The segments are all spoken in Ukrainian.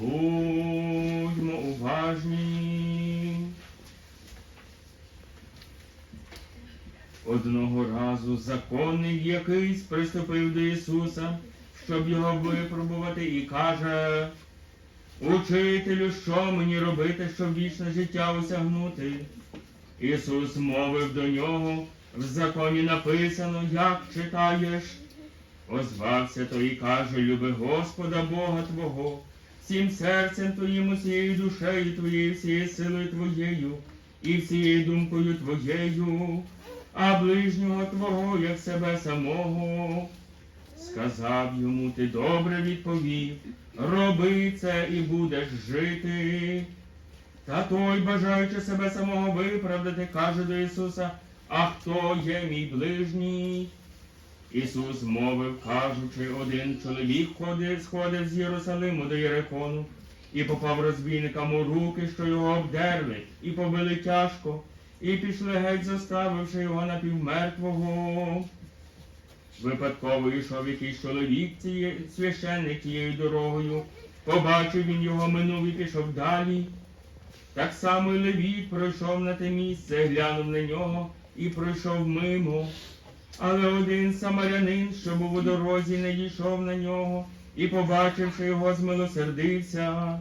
Будьмо уважні. Одного разу законник якийсь приступив до Ісуса, щоб його випробувати, і каже, Учителю, що мені робити, щоб вічне життя осягнути? Ісус мовив до нього, в законі написано, як читаєш. Озвався той і каже, люби Господа Бога Твого, всім серцем Твоїм, усією душею Твоєю, всією силою Твоєю і всією думкою Твоєю, а ближнього Твого, як себе самого. Сказав йому, ти добре відповів, роби це і будеш жити. Та той, бажаючи себе самого виправдати, каже до Ісуса, а хто є мій ближній? Ісус мовив, кажучи, один чоловік ходив, сходив з Єрусалиму до Єрихону і попав розбійникам у руки, що його обдерли, і побили тяжко, і пішли геть, заставивши його напівмертвого. Випадково йшов якийсь чоловік ціє, священник тією дорогою, побачив він його, минув і пішов далі. Так само й Левіт пройшов на те місце, глянув на нього і пройшов мимо. Але один самарянин, що був у дорозі, не дійшов на нього, і, побачивши його, змилосердився.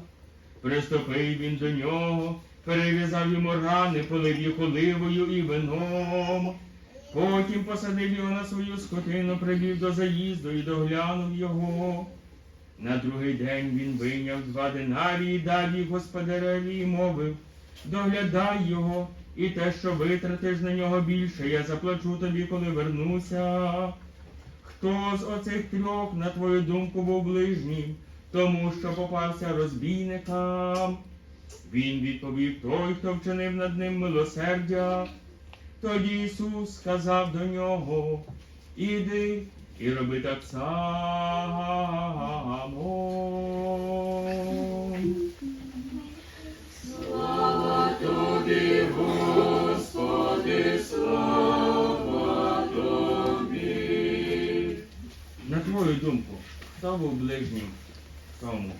Приступив він до нього, перев'язав йому рани, полив їх оливою і вином. Потім посадив його на свою скотину, привів до заїзду і доглянув його. На другий день він вийняв два динарії, дав їх господареві і мовив, доглядай його, і те, що витратиш на нього більше, я заплачу тобі, коли вернуся. Хто з оцих трьох, на твою думку, був ближнім, тому що попався розбійникам? Він відповів той, хто вчинив над ним милосердя. Тоді Ісус сказав до нього, іди і роби так само. Слава тобі, На твою думку, хто був ближнім тому,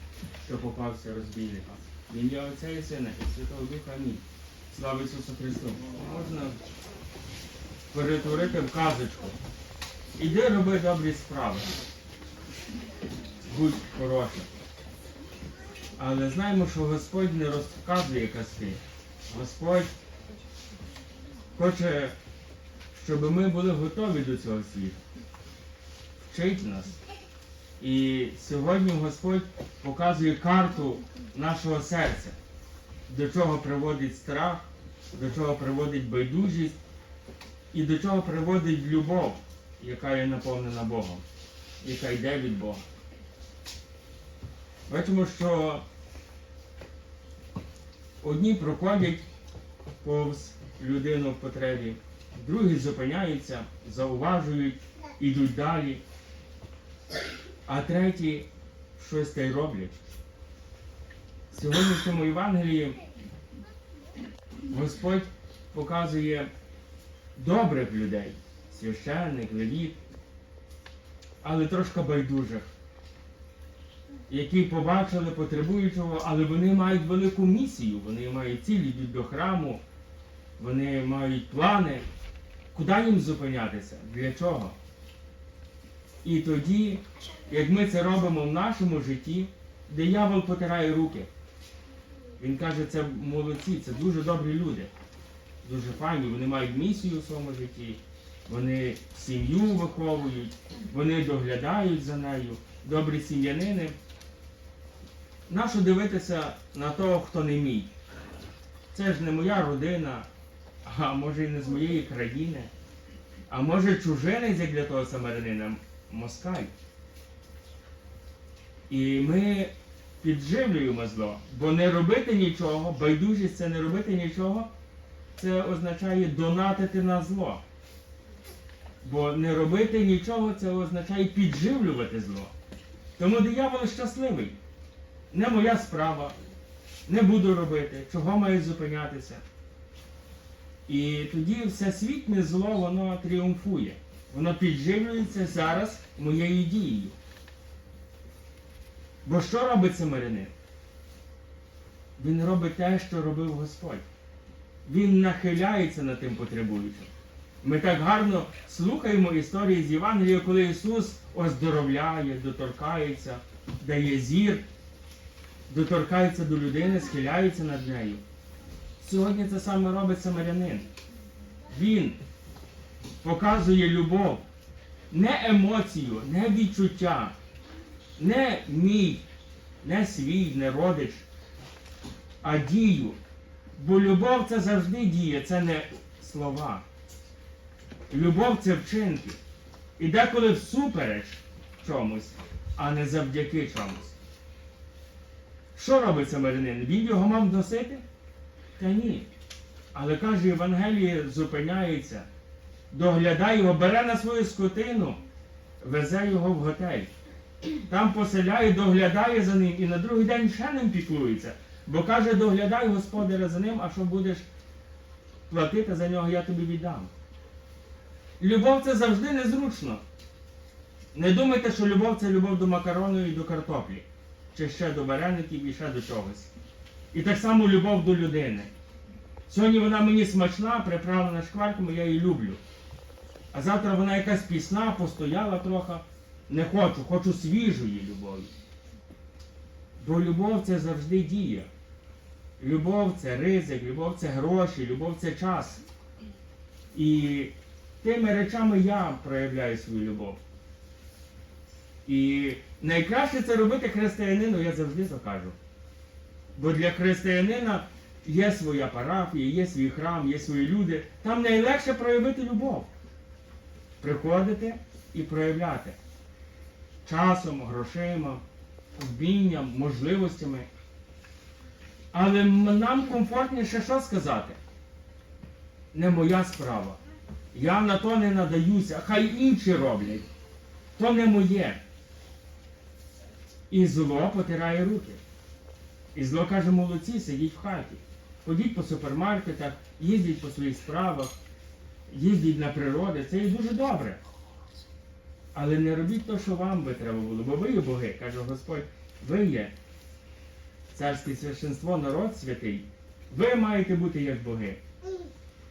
що попався розбійникам? В ім'я Отця і Сина і Святого Духа Амінь. Слава Ісусу Христу! Можна перетворити в казочку. Іди роби добрі справи. Будь хорошим. Але знаємо, що Господь не розказує казки. Господь хоче, щоб ми були готові до цього світу. Вчить нас. І сьогодні Господь показує карту нашого серця, до чого приводить страх, до чого приводить байдужість і до чого приводить любов, яка є наповнена Богом, яка йде від Бога. Бачимо, що одні проходять повз людину в потребі, другі зупиняються, зауважують, ідуть далі, а треті щось та й роблять. Сьогодні в цьому Євангелії Господь показує добрих людей, священник, левіт, але трошки байдужих, які побачили потребуючого, але вони мають велику місію, вони мають ціль, йдуть до храму, вони мають плани. Куди їм зупинятися? Для чого? І тоді, як ми це робимо в нашому житті, диявол потирає руки. Він каже, це молодці, це дуже добрі люди. Дуже файні, вони мають місію у своєму житті, вони сім'ю виховують, вони доглядають за нею, добрі сім'янини. Нащо дивитися на того, хто не мій? Це ж не моя родина, а може і не з моєї країни, а може чужинець як для того самарянина, москаль. І ми підживлюємо зло, бо не робити нічого, байдужість це не робити нічого, це означає донатити на зло. Бо не робити нічого це означає підживлювати зло. Тому диявол щасливий. Не моя справа, не буду робити, чого маю зупинятися. І тоді всесвітнє зло, воно тріумфує. Воно підживлюється зараз моєю дією. Бо що робить самарянин? Він робить те, що робив Господь. Він нахиляється над тим потребуючим. Ми так гарно слухаємо історії з Євангелія, коли Ісус оздоровляє, доторкається, дає зір, доторкається до людини, схиляється над нею. Сьогодні це саме робить самарянин. Він показує любов, не емоцію, не відчуття, не мій, не свій, не родич, а дію. Бо любов це завжди діє, це не слова. Любов це вчинки. І деколи всупереч чомусь, а не завдяки чомусь. Що робить самарянин? Він його мав носити? Та ні. Але каже, Євангеліє зупиняється, доглядає його, бере на свою скотину, везе його в готель. Там поселяє, доглядає за ним і на другий день ще ним піклується. Бо каже, доглядай господаря за ним, а що будеш платити за нього, я тобі віддам. Любов це завжди незручно. Не думайте, що любов це любов до макарону і до картоплі, чи ще до вареників і ще до чогось. І так само любов до людини. Сьогодні вона мені смачна, приправлена шкварками, я її люблю. А завтра вона якась пісна, постояла трохи. Не хочу, хочу свіжої любові. Бо любов це завжди дія. Любов це ризик, любов це гроші, любов це час. І тими речами я проявляю свою любов. І найкраще це робити християнину, я завжди то кажу. Бо для християнина є своя парафія, є свій храм, є свої люди. Там найлегше проявити любов. Приходити і проявляти. Часом, грошима, вмінням, можливостями. Але нам комфортніше що сказати? Не моя справа. Я на то не надаюся, хай інші роблять. То не моє. І зло потирає руки. І зло каже, молодці, сидіть в хаті. Ходіть по супермаркетах, їздіть по своїх справах, їздіть на природи. Це і дуже добре. Але не робіть то, що вам би треба було, бо ви є боги, каже Господь, ви є царське священство, народ святий. Ви маєте бути як боги.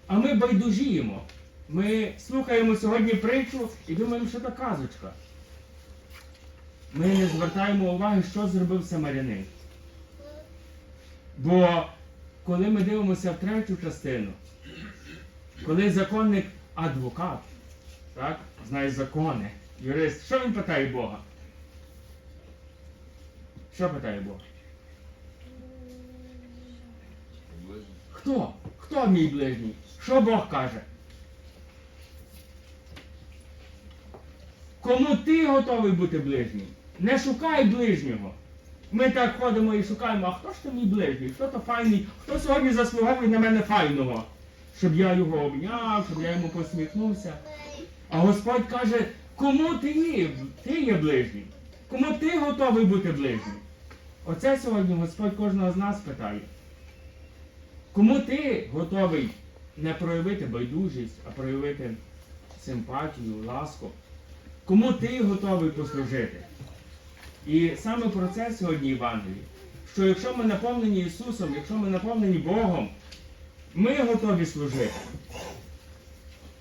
А ми байдужіємо. Ми слухаємо сьогодні притчу і думаємо, що це казочка. Ми не звертаємо уваги, що зробив самарянин. Бо коли ми дивимося в третю частину, коли законник адвокат, так, знає закони, юрист, що він питає Бога? Що питає Бога? Хто? Хто мій ближній? Що Бог каже? Кому ти готовий бути ближнім? Не шукай ближнього. Ми так ходимо і шукаємо, а хто ж то мій ближній? Хто то файний? Хто сьогодні заслуговує на мене файного? Щоб я його обняв, щоб я йому посміхнувся. А Господь каже, кому ти є? Ти є ближній? Кому ти готовий бути ближнім? Оце сьогодні Господь кожного з нас питає. Кому ти готовий не проявити байдужість, а проявити симпатію, ласку? Кому ти готовий послужити? І саме про це сьогодні Євангелії. Що якщо ми наповнені Ісусом, якщо ми наповнені Богом, ми готові служити.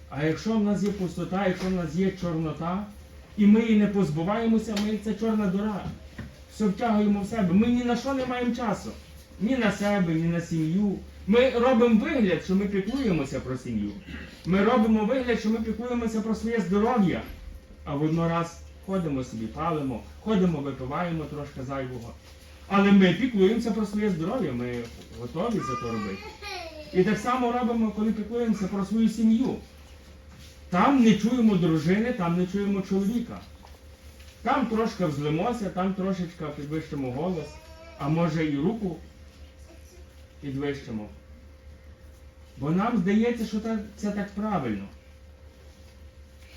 А якщо в нас є пустота, якщо в нас є чорнота, і ми її не позбуваємося, ми це чорна дора. Все втягуємо в себе. Ми ні на що не маємо часу. Ні на себе, ні на сім'ю. Ми робимо вигляд, що ми піклуємося про сім'ю. Ми робимо вигляд, що ми піклуємося про своє здоров'я. А воднораз ходимо собі, палимо, ходимо, випиваємо трошки зайвого. Але ми піклуємося про своє здоров'я, ми готові за то робити. І так само робимо, коли піклуємося про свою сім'ю. Там не чуємо дружини, там не чуємо чоловіка. Там трошки взлимося, там трошечки підвищимо голос, а може і руку підвищимо. Бо нам здається, що це так правильно.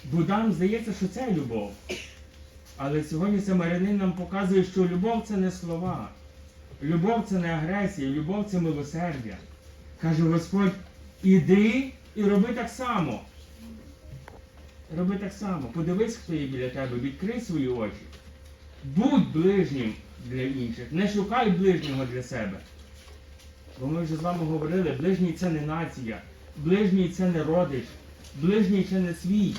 Бо нам здається, що це любов. Але сьогодні Самарянин нам показує, що любов це не слова. Любов це не агресія, любов це милосердя. Каже Господь, іди і роби так само. Роби так само. Подивись, хто є біля тебе, відкрий свої очі. Будь ближнім для інших. Не шукай ближнього для себе. Бо ми вже з вами говорили, ближній це не нація, ближній це не родич, ближній це не свій.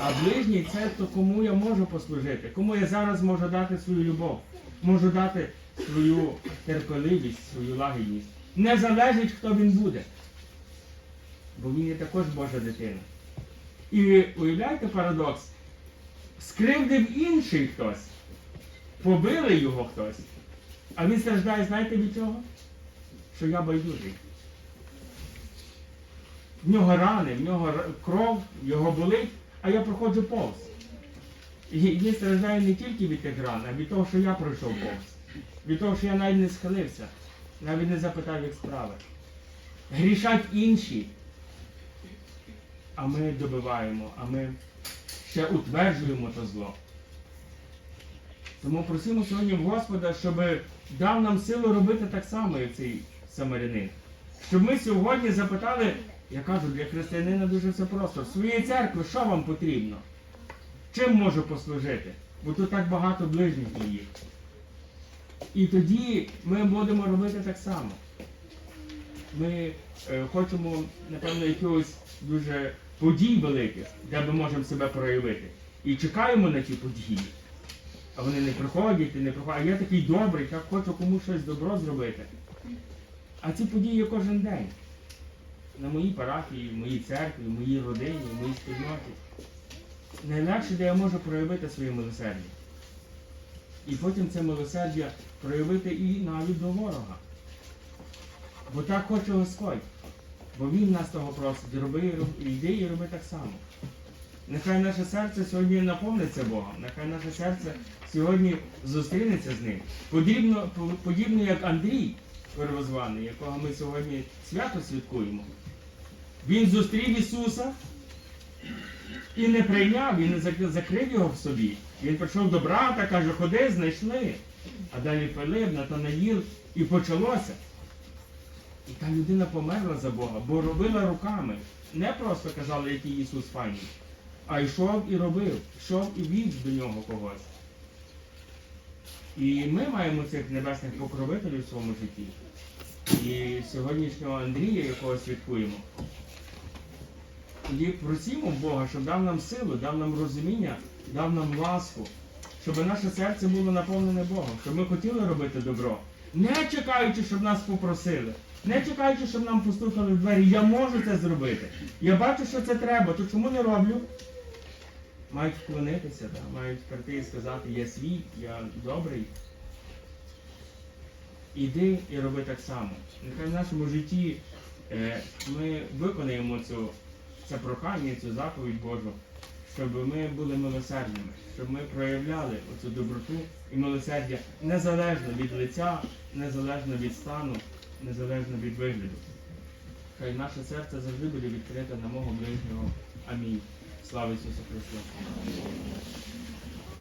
А ближній це то кому я можу послужити, кому я зараз можу дати свою любов, можу дати свою терпеливість, свою лагідність. Не залежить, хто він буде. Бо він є також Божа дитина. І уявляєте парадокс? Скривдив інший хтось, побили його хтось, а він страждає, знаєте від чого? Що я байдужий. В нього рани, в нього кров, його болить, а я проходжу повз. І він страждає не тільки від тих ран, а від того, що я пройшов повз. Від того, що я навіть не схилився, навіть не запитав, як справи. Грішать інші, а ми добиваємо, а ми ще утверджуємо то зло. Тому просимо сьогодні Господа, щоб дав нам силу робити так само, як цей самарянин. Щоб ми сьогодні запитали, я кажу, для християнина дуже все просто. В своїй церкві що вам потрібно? Чим можу послужити? Бо тут так багато ближніх моїх. І тоді ми будемо робити так само. Ми е, хочемо, напевно, якихось дуже подій великих, де ми можемо себе проявити. І чекаємо на ті події. А вони не приходять і не приходять. А я такий добрий, я хочу комусь щось добро зробити. А ці події є кожен день. На моїй парафії, в моїй церкві, в моїй родині, в моїй спільноті. Найлегше, де я можу проявити своє милосердя. І потім це милосердя проявити і навіть до ворога. Бо так хоче Господь. Бо Він нас того просить. Роби, йди і роби так само. Нехай наше серце сьогодні наповниться Богом, нехай наше серце сьогодні зустрінеться з ним. Подібно, подібно як Андрій первозваний, якого ми сьогодні свято святкуємо. Він зустрів Ісуса і не прийняв, він не закрив його в собі. Він прийшов до брата, каже, ходи, знайшли. А далі Филип, Натанаїл, і почалося. І та людина померла за Бога, бо робила руками. Не просто казали, який Ісус файний, а йшов і робив, йшов і вів до нього когось. І ми маємо цих небесних покровителів в своєму житті. І сьогоднішнього Андрія, якого святкуємо, тоді просимо Бога, щоб дав нам силу, дав нам розуміння, дав нам ласку, щоб наше серце було наповнене Богом, щоб ми хотіли робити добро, не чекаючи, щоб нас попросили, не чекаючи, щоб нам постукали в двері. Я можу це зробити. Я бачу, що це треба, то чому не роблю? Мають вклонитися, да? мають прийти і сказати, я свій, я добрий. Іди і роби так само. Нехай в нашому житті е, ми виконаємо цю, це прохання, цю заповідь Божу, щоб ми були милосердними, щоб ми проявляли оцю доброту і милосердя незалежно від лиця, незалежно від стану, незалежно від вигляду. Хай наше серце завжди буде відкрите на мого ближнього. Амінь. Слава Ісусу Христу!